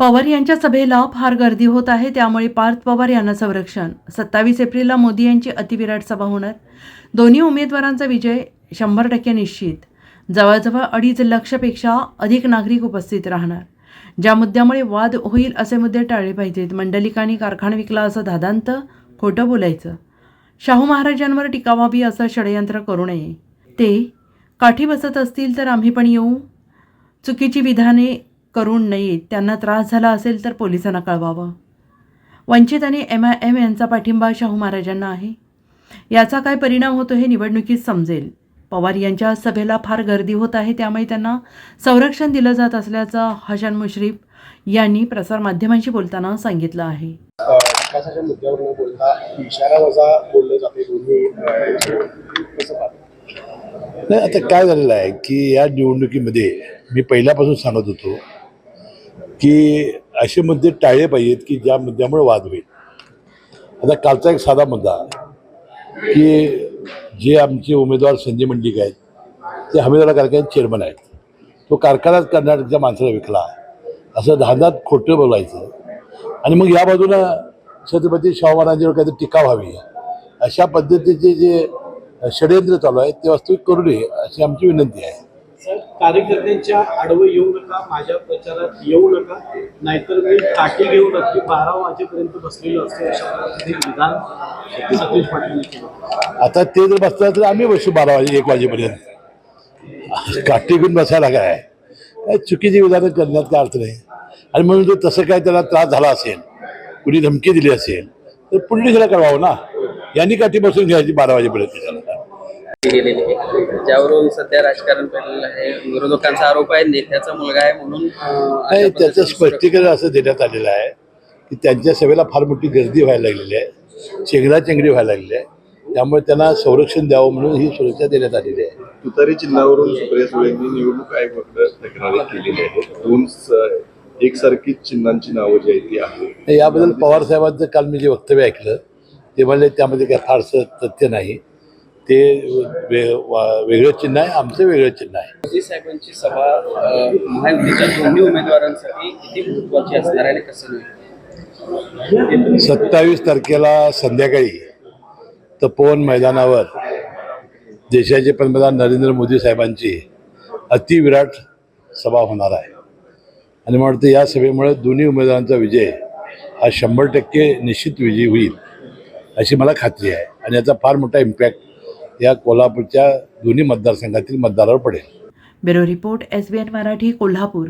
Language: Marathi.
पवार यांच्या सभेला फार गर्दी होत आहे त्यामुळे पार्थ पवार यांना संरक्षण. सत्तावीस एप्रिलला मोदी यांची अतिविराट सभा होणार. दोन्ही उमेदवारांचा विजय शंभर टक्के निश्चित. जवळजवळ अडीच लक्षपेक्षा अधिक नागरिक उपस्थित राहणार. ज्या मुद्द्यामुळे वाद होईल असे मुद्दे टाळले पाहिजेत. मंडलिकांनी कारखाना विकला असं धादांत खोटं बोलायचं. शाहू महाराजांवर टीका व्हावी असं षडयंत्र करू नये. ते काठी बसत असतील तर आम्ही पण येऊ. चुकीची विधाने करू नयेत त्यांना त्रास झाला असेल तर पोलिसांना कळवावं. वंचित आणि एम आय एम यांचा पाठिंबा शाहू महाराजांना आहे. याचा काय परिणाम होतो हे निवडणुकीत समजेल. पवार यांच्या सभेला फार गर्दी होत आहे त्यामुळे त्यांना संरक्षण दिलं जात असल्याचं हसन मुश्रीफ यांनी प्रसारमाध्यमांशी बोलताना सांगितलं आहे. विकासाच्या मुद्द्यावर बोलता इशारा वजा बोललं जाते दोन्ही नाही आता काय झालेलं आहे की या निवडणुकीमध्ये मी पहिल्यापासून सांगत होतो की असे मुद्दे टाळले पाहिजेत की ज्या मुद्द्यामुळे वाद होईल. आता कालचा एक साधा मुद्दा की जे आमचे उमेदवार संजय मंडिक आहेत ते हमीदारा कारखान्याचे चेअरमन आहेत. तो कारखानाच कर्नाटकच्या माणसाला विकला. असं धांदात खोटं बोलायचं. आणि मग या बाजूला छत्रपती शाहू महाराजांवर काहीतरी टीका व्हावी. अशा पद्धतीचे जे षडयंत्र चालू आहे ते वास्तविक करू नये अशी आमची विनंती आहे. कार्यकर्त्यांच्या आडवं येऊ नका माझ्या प्रचारात येऊ नका. नाहीतर मी काठी घेऊन नक्की बारा वाजेपर्यंत बसलेलो असतो विधान सतीश पाटील आता ते जर बसतात तर आम्ही बसू बारा वाजे एक वाजेपर्यंत. काठी घेऊन बसायला काय? काय चुकीची विधानं करण्यात काय अर्थ नाही. आणि म्हणून जर तसं काय त्याला त्रास झाला असेल कुणी धमकी दिली असेल तर पुढे कळवावं ना. यांनी काठी बसून घ्यायची बारा वाजेपर्यंत. त्याला गेलेली आहे. ज्यावरून सध्या राजकारण पेरलेलं आहे. विरोधकांचा आरोप आहे नेत्याचा मुलगा आहे म्हणून नाही त्याचं स्पष्टीकरण असं देण्यात आलेलं आहे की त्यांच्या सभेला फार मोठी गर्दी व्हायला लागलेली आहे. चेंगराचेंगरी व्हायला लागलेली आहे. त्यामुळे त्यांना संरक्षण द्यावं म्हणून ही सुरक्षा देण्यात आलेली आहे. तुतारी चिन्हावरून सुप्रिया सुळेंनी निवडणूक आयोगाकडे तक्रारी केलेली आहे दोन एकसारखी चिन्हांची नावं जी आहेत ती तर याबद्दल पवार साहेबांचं काल मी जे वक्तव्य ऐकलं ते म्हणले त्यामध्ये काय फारसं तथ्य नाही. ते वेगळं चिन्ह आहे आमचं वेगळं चिन्ह आहे. साहेबांची सभा महायुतीच्या दोन्ही उमेदवारांसाठी किती महत्वाची असणार आहे आणि कसं नाही सत्तावीस तारखेला संध्याकाळी तपोवन मैदानावर देशाचे पंतप्रधान नरेंद्र मोदी साहेबांची अतिविराट सभा होणार आहे. आणि मला वाटतं या सभेमुळे दोन्ही उमेदवारांचा विजय हा शंभर टक्के निश्चित विजयी होईल अशी मला खात्री आहे. आणि याचा फार मोठा इम्पॅक्ट या कोल्हापूरच्या दोन्ही मतदारसंघातील मतदारावर पडेल. Bureau report S B N Marathi Kolhapur.